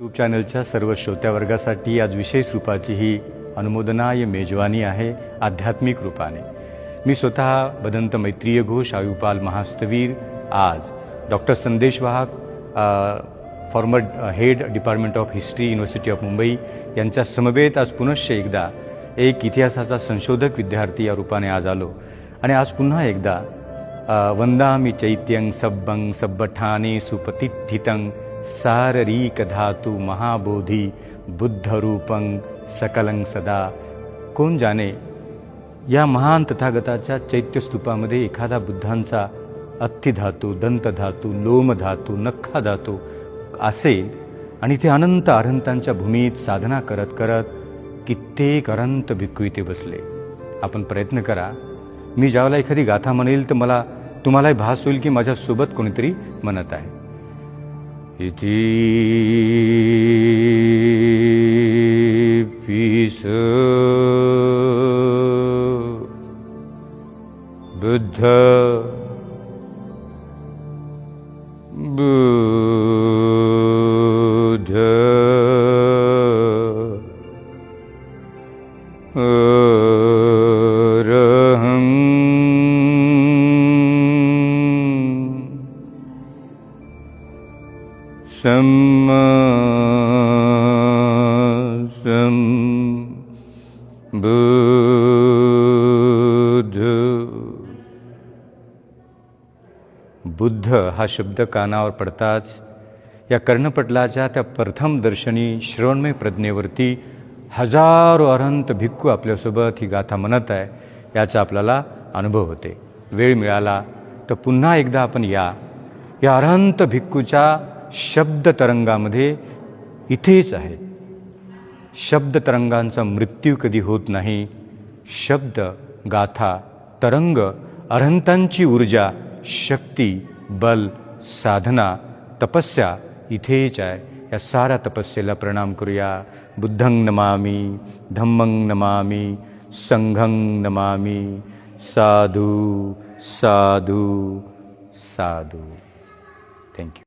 YouTube चॅनलच्या सर्व श्रोत्या वर्गासाठी आज विशेष रूपाची ही अनुमोदनाय मेजवानी आहे आध्यात्मिक रूपाने. मी स्वतः बदंत मैत्रीय घोष आयुपाल महास्तवीर आज doctor Sandesh Wahak former head department of history university of Mumbai यांच्या समवेत आज पुनश्च एकदा एक इतिहासाचा संशोधक विद्यार्थी या रूपाने आज आलो. आणि आज पुन्हा एकदा वंदा मी चैत्यंग सब्बंग सब्बठाने सुपतिथितंग साररीक धातु महाबोधी बुद्धरूपं सकलं सदा। कोण जाणे या महान तथागताच्या चैत्यस्तूपामध्ये एखादा बुद्धांचा अत्थिधातू दंतधातू लोमधातू नख्खा धातू असेल आणि ते अनंत अरंतांच्या भूमीत साधना करत करत कित्येक अरंत भिक्खू इथे बसले. आपण प्रयत्न करा. मी ज्यावेळेला एखादी गाथा म्हणेल तर मला तुम्हालाही भास होईल की माझ्यासोबत कोणीतरी म्हणत आहे. इति पिस बुद्ध अरहं सम्मा सं बुद्ध बुद्ध हा शब्द कानावर पडताच या कर्णपटलाच्या त्या प्रथम दर्शनी श्रवणमय प्रज्ञेवरती हजारो अरंत भिक्खू आपल्यासोबत ही गाथा म्हणत आहे याचा आपल्याला अनुभव होते वेळ मिळाला तर पुन्हा एकदा आपण या या अनंत भिक्खूच्या शब्द तरंगामध्ये इथेच आहे. शब्द तरंगांचा मृत्यू कधी होत नाही. शब्द गाथा तरंग अरहंतांची ऊर्जा शक्ती बल साधना तपस्या इथेच आहे. या साऱ्या तपस्येला प्रणाम करूया. बुद्धंग नमामी धम्मंग नमामी संघं नमामी. साधू साधू साधू. थँक्यू